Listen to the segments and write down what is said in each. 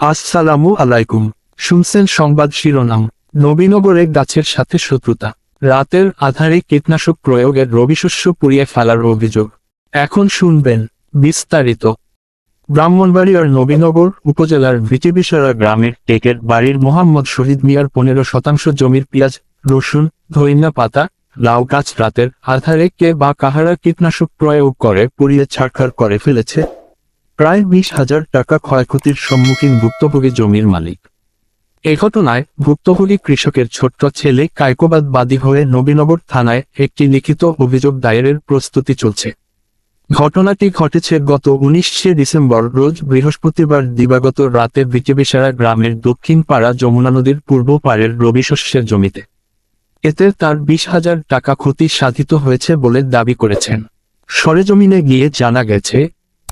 আসসালামু আলাইকুম। শুনছেন সংবাদ শিরোনাম। নবীনগরে গাছের সাথে শত্রুতা। রাতের আধারে কীটনাশক প্রয়োগের রবিশস্য পুড়িয়ে ফেলার অভিযোগ। এখন শুনবেন বিস্তারিত। ব্রাহ্মণবাড়িয়ার নবীনগর উপজেলার ভিটিবিসরা গ্রামের টেকের বাড়ির মোহাম্মদ শহীদ মিয়ার পনেরো শতাংশ জমির পেঁয়াজ, রসুন ধইনা পাতা, লাউ গাছ রাতের আধারে কে বা কাহারা কীটনাশক প্রয়োগ করে, পুড়িয়ে ছাড়খাড় করে ফেলেছে প্রায় বিশ হাজার টাকা ক্ষয়ক্ষতির সম্মুখীন ভুক্তভোগী জমির মালিক। এ ঘটনায় ভুক্তভোগী কৃষকের ছোট্ট ছেলে কায়কোবাদ বাদী হয়ে নবীনগর থানায় একটি লিখিত অভিযোগ দায়েরের প্রস্তুতি চলছে। ঘটনাটি ঘটেছে গত উনিশে ডিসেম্বর রোজ বৃহস্পতিবার দিবাগত রাতে বিটিবিসারা গ্রামের দক্ষিণ পাড়া যমুনা নদীর পূর্ব পাড়ের রবি শস্যের জমিতে। এতে তার বিশ হাজার টাকা ক্ষতি সাধিত হয়েছে বলে দাবি করেছেন। সরেজমিনে গিয়ে জানা গেছে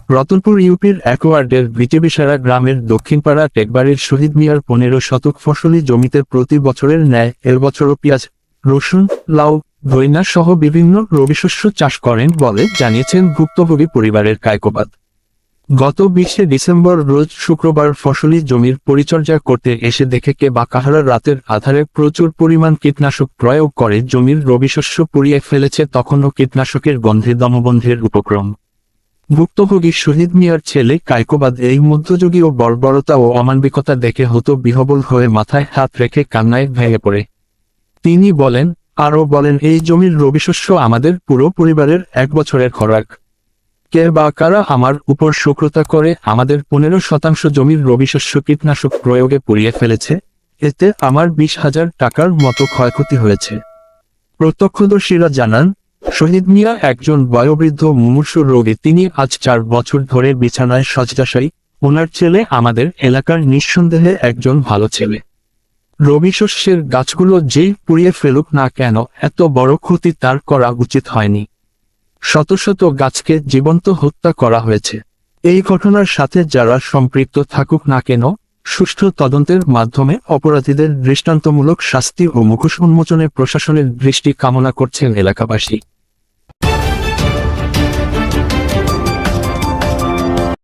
রতনপুর ইউপির একোয়ার্ডের বিটিবিসারা গ্রামের দক্ষিণপাড়া টেকবাড়ির শহীদ মিয়ার পনেরো শতক ফসলি জমিতে প্রতি বছরের ন্যায় এবছরও পেঁয়াজ, রসুন, লাউ দৈনা সহ বিভিন্ন রবিশস্য চাষ করেন বলে জানিয়েছেন ভুক্তভোগী পরিবারের কায়কোবাদ। গত বিশে ডিসেম্বর রোজ শুক্রবার ফসলি জমির পরিচর্যা করতে এসে দেখে কে বা কাহারা রাতের আধারে প্রচুর পরিমাণ কীটনাশক প্রয়োগ করে জমির রবিশস্য পুড়িয়ে ফেলেছে তখনও কীটনাশকের গন্ধে দমবন্ধের উপক্রম। ভুক্তভোগী শহীদ মিয়ার ছেলে কায়কোবাদ এই মধ্যযুগীয় বর্বরতা ও অমানবিকতা দেখে হতো বিহবল হয়ে মাথায় হাত রেখে কান্নায় ভেঙে পড়ে। তিনি বলেন, আরও বলেন, এই জমির রবিশস্য আমাদের পুরো পরিবারের এক বছরের খোরাক। কে বা কারা আমার উপর শুক্রতা করে আমাদের পনেরো শতাংশ জমির রবিশস্য কীটনাশক প্রয়োগে পুড়িয়ে ফেলেছে, এতে আমার বিশ হাজার টাকার মতো ক্ষয়ক্ষতি হয়েছে। প্রত্যক্ষদর্শীরা জানান শহীদ মিয়া একজন বয়োবৃদ্ধ মুমূর্ষু রোগী। তিনি আজ চার বছর ধরে বিছানায় শয্যাশায়ী। ওনার ছেলে আমাদের এলাকার নিঃসন্দেহে একজন ভালো ছেলে। রবি শস্যের গাছগুলো যেই পুড়িয়ে ফেলুক না কেন, এত বড় ক্ষতি তার করা উচিত হয়নি। শত শত গাছকে জীবন্ত হত্যা করা হয়েছে। এই ঘটনার সাথে যারা সম্পৃক্ত থাকুক না কেন, সুষ্ঠু তদন্তের মাধ্যমে অপরাধীদের দৃষ্টান্তমূলক শাস্তি ও মুখোশ উন্মোচনে প্রশাসনের দৃষ্টি কামনা করছেন এলাকাবাসী।